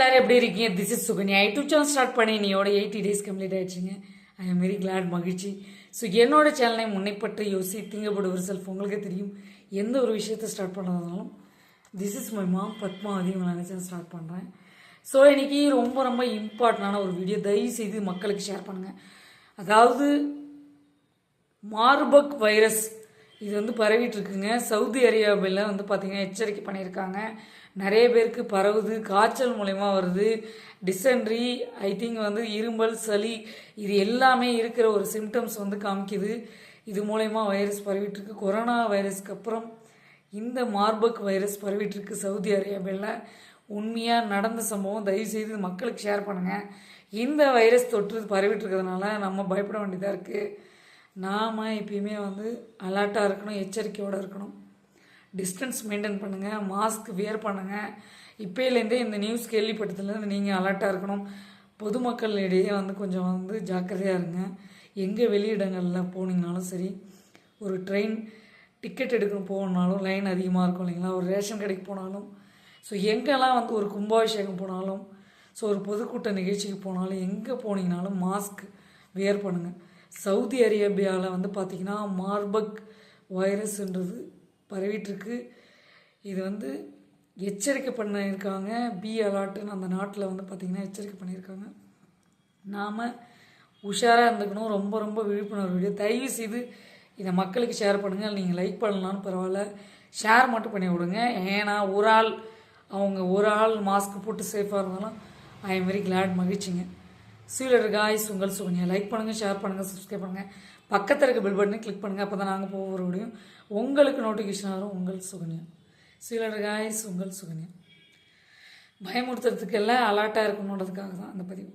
எல்லாரும் எப்படி இருக்கீங்க? This is Sukanya YouTube channel start பண்ணி நீயோட எயிட்டி டேஸ் கம்ப்ளீட் ஆயிடுச்சுங்க. ஐ எம் வெரி கிளாட் மகிழ்ச்சி. ஸோ என்னோட சேனலை முன்னைப்பட்டு யோசி திங்கப்படுவர் செல்ஃப் உங்களுக்கு தெரியும். எந்த ஒரு விஷயத்தை start பண்ணதாலும் this is my mom Padmavati உங்களை நினச்சேன் ஸ்டார்ட் பண்ணுறேன் ஸோ இன்றைக்கி ரொம்ப ரொம்ப இம்பார்ட்டண்டான ஒரு வீடியோ தயவு செய்து மக்களுக்கு ஷேர் பண்ணுங்கள் அதாவது மார்பக் வைரஸ் இது வந்து பரவிட்டுருக்குங்க. சவுதி அரேபியாவில் வந்து பார்த்திங்கன்னா எச்சரிக்கை பண்ணியிருக்காங்க. நிறைய பேருக்கு பரவுது காய்ச்சல் மூலயமா வருது டிசென்ட்ரி ஐ திங்க் வந்து இருமல் சளி இது எல்லாமே இருக்கிற ஒரு சிம்டம்ஸ் வந்து காமிக்குது. இது மூலயமா வைரஸ் பரவிட்டுருக்கு. கொரோனா வைரஸ்க்கு அப்புறம் இந்த மார்பக் வைரஸ் பரவிட்டுருக்கு சவுதி அரேபியாவில். உண்மையாக நடந்த சம்பவம் தயவுசெய்து மக்களுக்கு ஷேர் பண்ணுங்கள் இந்த வைரஸ் தொற்று பரவிட்டு இருக்கிறதுனால நம்ம பயப்பட வேண்டியதாக இருக்குது நாம் எப்பயுமே வந்து அலர்ட்டாக இருக்கணும் எச்சரிக்கையோடு இருக்கணும். டிஸ்டன்ஸ் மெயின்டைன் பண்ணுங்கள் மாஸ்க் வியர் பண்ணுங்கள் இப்போலேருந்தே இந்த நியூஸ் கேள்விப்பட்டதுலேருந்து நீங்கள் அலர்ட்டாக இருக்கணும். பொதுமக்களிடையே வந்து கொஞ்சம் வந்து ஜாக்கிரதையாக இருங்க. எங்கே வெளியிடங்களில் போனீங்கனாலும் சரி ஒரு ட்ரெயின் டிக்கெட் எடுக்கணும் போகணுனாலும் லைன் அதிகமாக இருக்கும் இல்லைங்களா? ஒரு ரேஷன் கடைக்கு போனாலும். ஸோ எங்கெல்லாம் வந்து ஒரு கும்பாபிஷேகம் போனாலும் ஸோ ஒரு பொதுக்கூட்ட நிகழ்ச்சிக்கு போனாலும் எங்கே போனீங்கனாலும் மாஸ்க் வியர் பண்ணுங்கள் சவுதி அரேபியாவில் வந்து பார்த்திங்கன்னா மார்பக் வைரஸ்ன்றது பரவிட்டுருக்கு. இது வந்து எச்சரிக்கை பண்ணியிருக்காங்க. பி அலாட்டுன்னு அந்த நாட்டில் வந்து பார்த்திங்கன்னா எச்சரிக்கை பண்ணியிருக்காங்க. நாம் உஷாராக இருந்துக்கணும். ரொம்ப ரொம்ப விழிப்புணர்வு வீடியோ. தயவு செய்து இதை மக்களுக்கு ஷேர் பண்ணுங்கள் நீங்கள் லைக் பண்ணலான்னு பரவாயில்ல. ஷேர் மட்டும் பண்ணி விடுங்க. ஏன்னா ஒரு ஆள் அவங்க ஒரு ஆள் மாஸ்க் போட்டு சேஃபாக இருந்தாலும் ஐ எம் வெரி கிளாட் மகிழ்ச்சிங்க. சீலர் காய்ஸ் உங்கள் சுகன்யா. லைக் பண்ணுங்கள் ஷேர் பண்ணுங்கள் சப்ஸ்கிரைப் பண்ணுங்கள் பக்கத்தில் இருக்க பில் பட்டனை கிளிக் பண்ணுங்கள் அப்போ தான் நாங்கள் போகிற முடியும் உங்களுக்கு நோட்டிஃபிகேஷன் வரும் உங்கள் சுகன்யா. சீலர் காய்ஸ் உங்கள் சுகன்யா. பயமுறுத்துறதுக்கெல்லாம் அலர்ட்டாக இருக்கணுன்றதுக்காக தான் அந்த பதிவு.